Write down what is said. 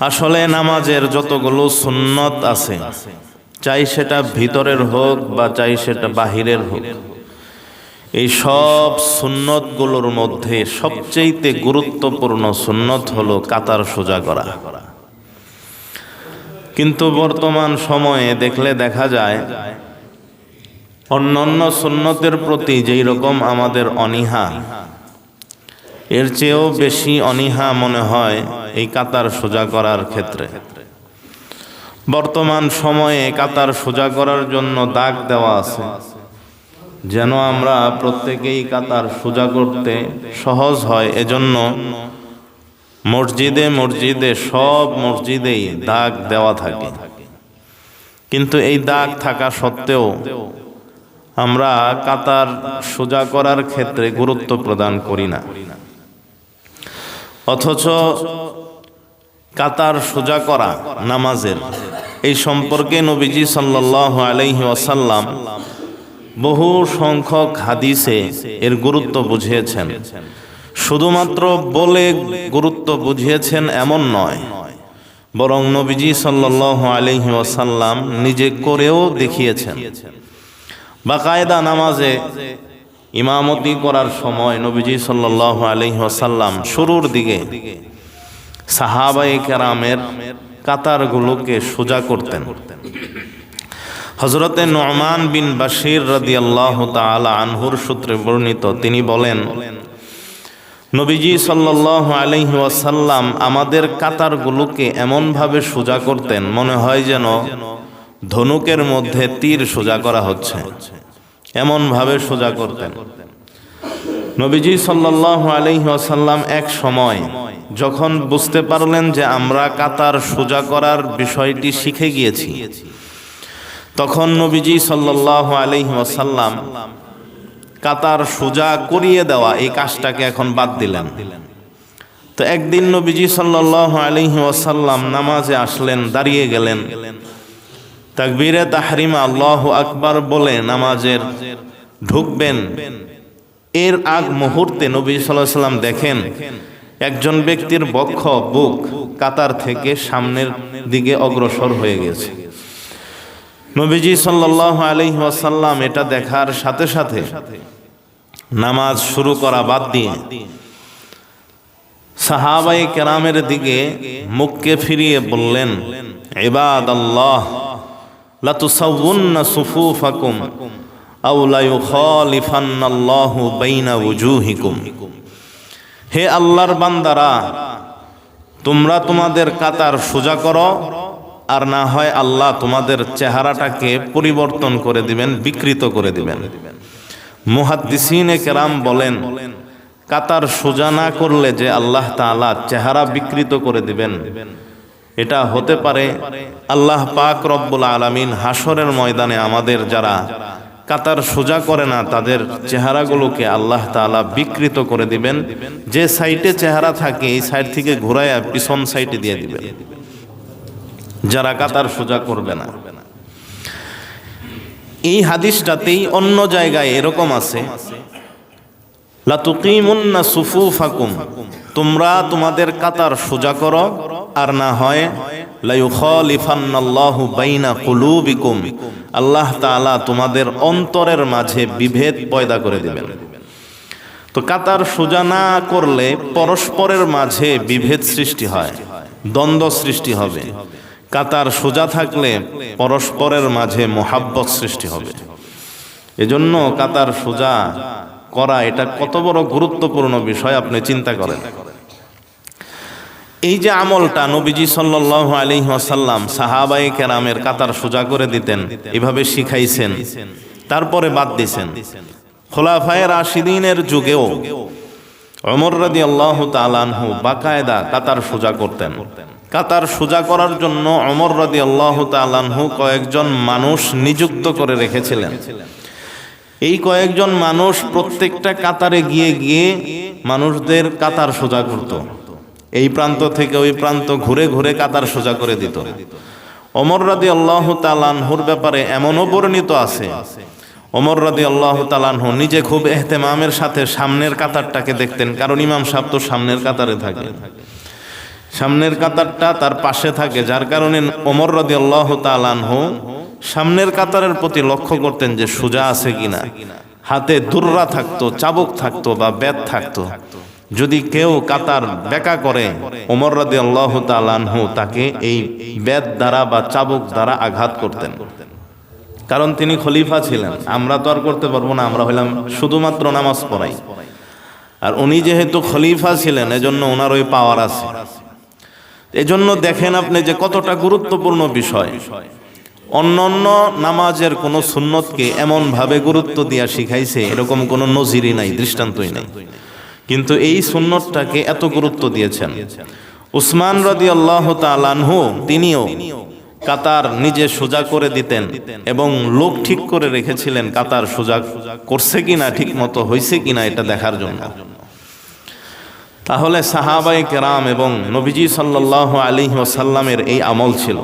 আসলে নামাজের যতগুলো সুন্নত আছে, চাই সেটা ভিতরের হোক বা চাই সেটা বাহিরের হোক, এই সব সুন্নতগুলোর মধ্যে সবচেয়েতে গুরুত্বপূর্ণ সুন্নত হলো কাতার সোজা করা। কিন্তু বর্তমান সময়ে দেখলে দেখা যায়, অন্যান্য সুন্নতের প্রতি যেই রকম আমাদের অনীহা এর চেয়েও বেশি অনীহা মনে হয় এই কাতার সোজা করার ক্ষেত্রে। বর্তমান সময়ে কাতার সোজা করার জন্য দাগ দেওয়া আছে। যেন আমরা প্রত্যেকেই কাতার সোজা করতে সহজ হয়, এজন্য মসজিদে মসজিদে সব মসজিদেই দাগ দেওয়া থাকে। কিন্তু এই দাগ থাকা সত্ত্বেও আমরা কাতার সোজা করার ক্ষেত্রে গুরুত্ব প্রদান করি না। অথচ কাতার সোজা করা নামাজের। এই সম্পর্কে নবীজি সাল্লাহ আলাইহি ওয়াসাল্লাম বহু সংখ্যক হাদিসে এর গুরুত্ব বুঝিয়েছেন। শুধুমাত্র বলে গুরুত্ব বুঝিয়েছেন এমন নয়, বরং নবীজি সাল্লাহ আলহি ওয়াসাল্লাম নিজে করেও দেখিয়েছেন। বাকায়দা নামাজে ইমামতি করার সময় নবীজি সাল্লাহ আলহি ওয়াসাল্লাম শুরুর দিকে সাহাবাই কেরামের কাতারগুলোকে সোজা করতেন। হজরতে নমান বিন বাশির রদি আল্লাহ তালা আনহুর সূত্রে বর্ণিত তিনি বলেন, নবীজি সাল্লাহ আলহি ওয়াসাল্লাম আমাদের কাতারগুলোকে এমনভাবে সোজা করতেন মনে হয় যেন ধনুকের মধ্যে তীর সোজা করা হচ্ছে। এমনভাবে সোজা করতেন। নবীজি সাল্লাহ আলহি ওয়াসাল্লাম এক সময় যখন বুঝতে পারলেন যে আমরা কাতার সোজা করার বিষয়টি শিখে গিয়েছি, তখন নবীজি সাল্লাহ আলহি ওয়াসাল্লাম কাতার সোজা করিয়ে দেওয়া এই কাজটাকে এখন বাদ দিলেন। তো একদিন নবীজি সাল্লাহ আলহি ওয়াসাল্লাম নামাজে আসলেন, দাঁড়িয়ে গেলেন। তাকবীরে তাহরিমা আল্লাহ আকবার বলে নামাজের ঢুকবেন। এর আগ মুহূর্তে নবী সাল্লাহ সাল্লাম দেখেন, একজন ব্যক্তির বক্ষ, বুক কাতার থেকে সামনের দিকে অগ্রসর হয়ে গেছে। নবীজি সাল্লাহ ওয়াসাল্লাম এটা দেখার সাথে সাথে নামাজ শুরু করা বাদ দিয়ে সাহাবাই কেরামের দিকে মুখকে ফিরিয়ে বললেন এবাদ আল্লাহ লাতুসাউন্না সুফুফাকুম আও লা ইউখালিফান্নাল্লাহু বাইনা উজুহিকুম। হে আল্লাহর বান্দারা, তোমরা তোমাদের কাতার সোজা করো, আর না হয় আল্লাহ তোমাদের চেহারাটাকে পরিবর্তন করে দিবেন, বিকৃত করে দিবেন। মুহাদ্দিসিনে কেরাম বলেন, কাতার সোজা না করলে যে আল্লাহ তাআলা চেহারা বিকৃত করে দিবেন এটা হতে পারে আল্লাহ পাক রব্বুল আলামিন হাসরের ময়দানে আমাদের যারা কাতার সোজা করে না, তাদের চেহারাগুলোকে আল্লাহ তাআলা বিকৃত করে দিবেন। যে সাইটে চেহারা থাকে, এই সাইড থেকে ঘুরাইয়া পিছন সাইডে দিয়ে দিবেন। যারা কাতার সোজা করবে না। এই হাদিসটাতেই অন্য জায়গায় এরকম আছে, লাতুকিমুন্না সুফু ফাকুম তোমরা তোমাদের কাতার সোজা করো আর না হয় আল্লাহ তাআলা তোমাদের অন্তরের মাঝে বিভেদ পয়দা করে দিবেন। তো কাতার সোজা না করলে পরস্পরের মাঝে বিভেদ সৃষ্টি হয়, দ্বন্দ্ব সৃষ্টি হবে। কাতার সোজা থাকলে পরস্পরের মাঝে মোহাব্বত সৃষ্টি হবে। এজন্য কাতার সোজা করা এটা কত বড় গুরুত্বপূর্ণ বিষয় আপনি চিন্তা করেন। এই যে আমলটা নবীজি সাল্লাহ আলী আসাল্লাম সাহাবাই কেরামের কাতার সোজা করে দিতেন, এভাবে শিখাইছেন, তারপরে বাদ দিছেন। খোলাফায়ের আশিদিনের যুগেও অমর রাদি আল্লাহ তালানহু বাকায়দা কাতার সোজা করতেন। কাতার সোজা করার জন্য অমর রাদি আল্লাহ তালানহু কয়েকজন মানুষ নিযুক্ত করে রেখেছিলেন। এই কয়েকজন মানুষ প্রত্যেকটা কাতারে গিয়ে গিয়ে মানুষদের কাতার সোজা করত। এই প্রান্ত থেকে ওই প্রান্ত ঘুরে ঘুরে কাতার সোজা করে দিত। অমর রাদি আল্লাহ তালানহুর ব্যাপারে এমনও বর্ণিত আছে অমর রাদি আল্লাহ তালানহু নিজে খুব এহতেমামের সাথে সামনের কাতারটাকে দেখতেন, কারণ ইমাম সাহেব তো সামনের কাতারে থাকে। সামনের কাতারটা তার পাশে থাকে, যার কারণে ওমর রদি আল্লাহ তালানহু সামনের কাতারের প্রতি লক্ষ্য করতেন যে সোজা আছে কিনা। হাতে দুর্রা থাকতো, চাবুক থাকতো বা বেত থাকতো। যদি কেউ কাতার বেকা করে ওমর রদি আল্লাহ তালানহু তাকে এই বেত দ্বারা বা চাবুক দ্বারা আঘাত করতেন। কারণ তিনি খলিফা ছিলেন। আমরা তো আর করতে পারব না, আমরা হইলাম শুধুমাত্র নামাজ পড়াই। আর উনি যেহেতু খলিফা ছিলেন, এজন্য ওনার ওই পাওয়ার আছে। এজন্য দেখেন আপনি যে কতটা গুরুত্বপূর্ণ বিষয়। অন্য অন্য নামাজের কোনো সুন্নতকে এমনভাবে গুরুত্ব দিয়া শিখাইছে, এরকম কোনো নজিরই নাই, দৃষ্টান্তই নাই। কিন্তু এই সুন্নতটাকে এত গুরুত্ব দিয়েছেন। উসমান রদি আল্লাহ তালানহু তিনিও কাতার নিজে সোজা করে দিতেন এবং লোক ঠিক করে রেখেছিলেন কাতার সোজা করছে কিনা ঠিক মতো হয়েছে কিনা এটা দেখার জন্য। তাহলে সাহাবাই কেরাম এবং নবীজি সাল্লাহ আলী ওসাল্লামের এই আমল ছিল।